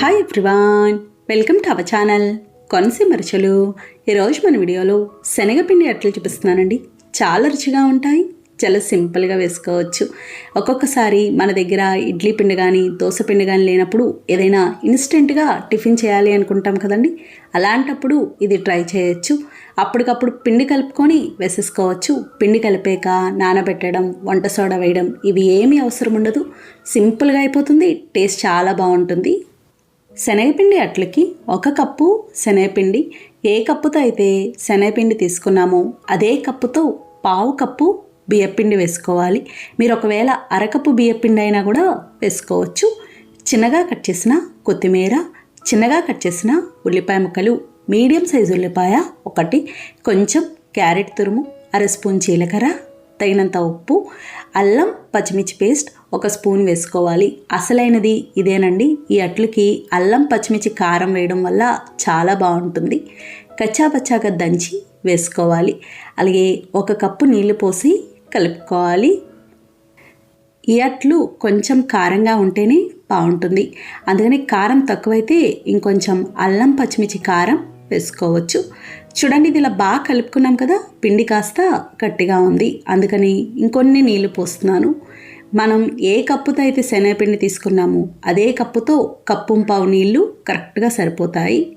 Hi everyone welcome to our channel Konaseema రుచులు ఈరోజు మన వీడియోలో శనగపిండి అట్లు చూపిస్తున్నానండి? చాలా రుచిగా ఉంటాయి. చాలా సింపుల్గా వేసుకోవచ్చు. ఒక్కొక్కసారి మన దగ్గర ఇడ్లీ పిండి కానీ దోశ పిండి కానీ లేనప్పుడు ఏదైనా ఇన్స్టెంట్గా టిఫిన్ చేయాలి అనుకుంటాం కదండి? అలాంటప్పుడు ఇది ట్రై చేయొచ్చు. అప్పటికప్పుడు పిండి కలుపుకొని వేసేసుకోవచ్చు. పిండి కలిపాక నానబెట్టడం వంట సోడా వేయడం ఇవి ఏమీ అవసరం ఉండదు. సింపుల్గా అయిపోతుంది టేస్ట్ చాలా బాగుంటుంది. శనగపిండి అట్లకి ఒక కప్పు శనగపిండి. ఏ కప్పుతో అయితే శనగపిండి తీసుకున్నామో అదే కప్పుతో పావు కప్పు బియ్యపిండి వేసుకోవాలి. మీరు ఒకవేళ అరకప్పు బియ్యపిండి అయినా కూడా వేసుకోవచ్చు. చిన్నగా కట్ చేసిన కొత్తిమీర చిన్నగా కట్ చేసిన ఉల్లిపాయ ముక్కలు మీడియం సైజు ఉల్లిపాయ ఒకటి కొంచెం క్యారెట్ తురుము అర స్పూన్ జీలకర్ర తగినంత ఉప్పు అల్లం పచ్చిమిర్చి పేస్ట్ ఒక స్పూన్ వేసుకోవాలి. అసలైనది ఇదేనండి. ఈ అట్లకి అల్లం పచ్చిమిర్చి కారం వేయడం వల్ల చాలా బాగుంటుంది. కచ్చాపచ్చాగా దంచి వేసుకోవాలి. అలాగే ఒక కప్పు నీళ్ళు పోసి కలుపుకోవాలి. ఈ అట్లు కొంచెం కారంగా ఉంటేనే బాగుంటుంది. అందుకని కారం తక్కువైతే ఇంకొంచెం అల్లం పచ్చిమిర్చి కారం వేసుకోవచ్చు. చూడండి ఇది ఇలా బాగా కలుపుకున్నాం కదా పిండి కాస్త గట్టిగా ఉంది. అందుకని ఇంకొన్ని నీళ్ళు పోస్తున్నాను. మనం ఏ కప్పుతో అయితే శనగపిండి తీసుకున్నామో అదే కప్పుతో కప్పు పావు నీళ్ళు కరెక్ట్గా సరిపోతాయి.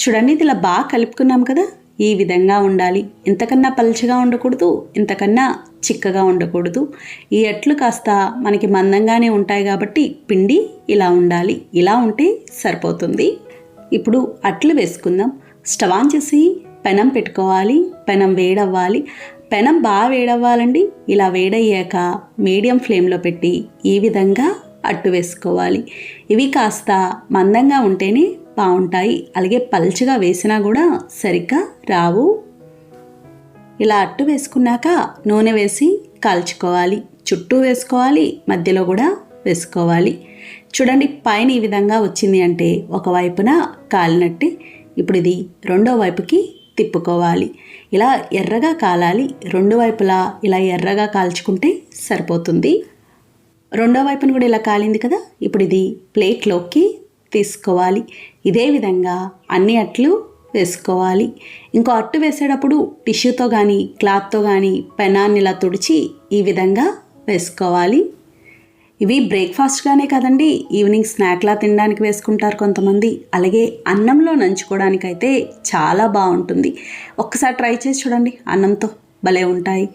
చూడండి ఇది ఇలా బాగా కలుపుకున్నాం కదా ఈ విధంగా ఉండాలి. ఇంతకన్నా పలుచగా ఉండకూడదు ఇంతకన్నా చిక్కగా ఉండకూడదు. ఈ అట్లు కాస్త మనకి మందంగానే ఉంటాయి కాబట్టి పిండి ఇలా ఉండాలి. ఇలా ఉంటే సరిపోతుంది. ఇప్పుడు అట్లు వేసుకుందాం. స్టవ్ ఆన్ చేసి పెనం పెట్టుకోవాలి పెనం వేడవ్వాలి. పెనం బాగా వేడవ్వాలండి. ఇలా వేడయ్యాక మీడియం ఫ్లేమ్లో పెట్టి ఈ విధంగా అట్టు వేసుకోవాలి. ఇవి కాస్త మందంగా ఉంటేనే బాగుంటాయి. అలాగే పల్చగా వేసినా కూడా సరిగ్గా రావు. ఇలా అట్టు వేసుకున్నాక నూనె వేసి కాల్చుకోవాలి. చుట్టూ వేసుకోవాలి మధ్యలో కూడా వేసుకోవాలి. చూడండి పైన ఈ విధంగా వచ్చింది అంటే ఒకవైపున కాలినట్టి ఇప్పుడు ఇది రెండో వైపుకి తిప్పుకోవాలి. ఇలా ఎర్రగా కాలాలి. రెండు వైపులా ఇలా ఎర్రగా కాల్చుకుంటే సరిపోతుంది. రెండో వైపున కూడా ఇలా కాలింది కదా? ఇప్పుడు ఇది ప్లేట్లోకి తీసుకోవాలి. ఇదే విధంగా అన్ని అట్లు వేసుకోవాలి. ఇంకో అట్టు వేసేటప్పుడు టిష్యూతో కానీ క్లాత్తో కానీ పెనాన్ని ఇలా తుడిచి ఈ విధంగా వేసుకోవాలి. ఇవి బ్రేక్ఫాస్ట్గానే కదండి ఈవినింగ్ స్నాక్లా తినడానికి వేసుకుంటారు కొంతమంది. అలాగే అన్నంలో నంచుకోవడానికైతే చాలా బాగుంటుంది ఒక్కసారి ట్రై చేసి చూడండి అన్నంతో భలే ఉంటాయి.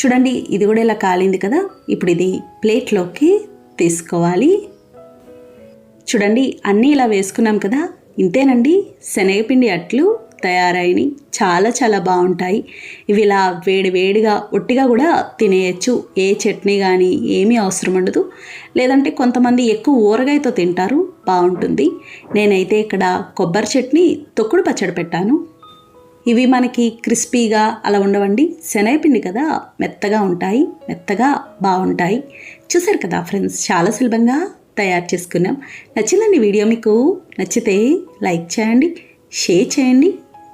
చూడండి ఇది కూడా ఇలా కాలింది కదా ఇప్పుడు ఇది ప్లేట్లోకి తీసుకోవాలి. చూడండి అన్నీ ఇలా వేసుకున్నాం కదా ఇంతేనండి శనగపిండి అట్లు తయారైనవి చాలా చాలా బాగుంటాయి. ఇవి ఇలా వేడి వేడిగా ఒట్టిగా కూడా తినేయచ్చు. ఏ చట్నీ కానీ ఏమీ అవసరం ఉండదు. లేదంటే కొంతమంది ఎక్కువ ఊరగాయతో తింటారు. బాగుంటుంది. నేనైతే ఇక్కడ కొబ్బరి చట్నీ తొక్కుడు పచ్చడి పెట్టాను. ఇవి మనకి క్రిస్పీగా అలా ఉండవండి. శనగపిండి కదా మెత్తగా ఉంటాయి. మెత్తగా బాగుంటాయి. చూసారు కదా ఫ్రెండ్స్ చాలా సులభంగా తయారు చేసుకున్నాం. నచ్చిందండి వీడియో మీకు? నచ్చితే లైక్ చేయండి షేర్ చేయండి.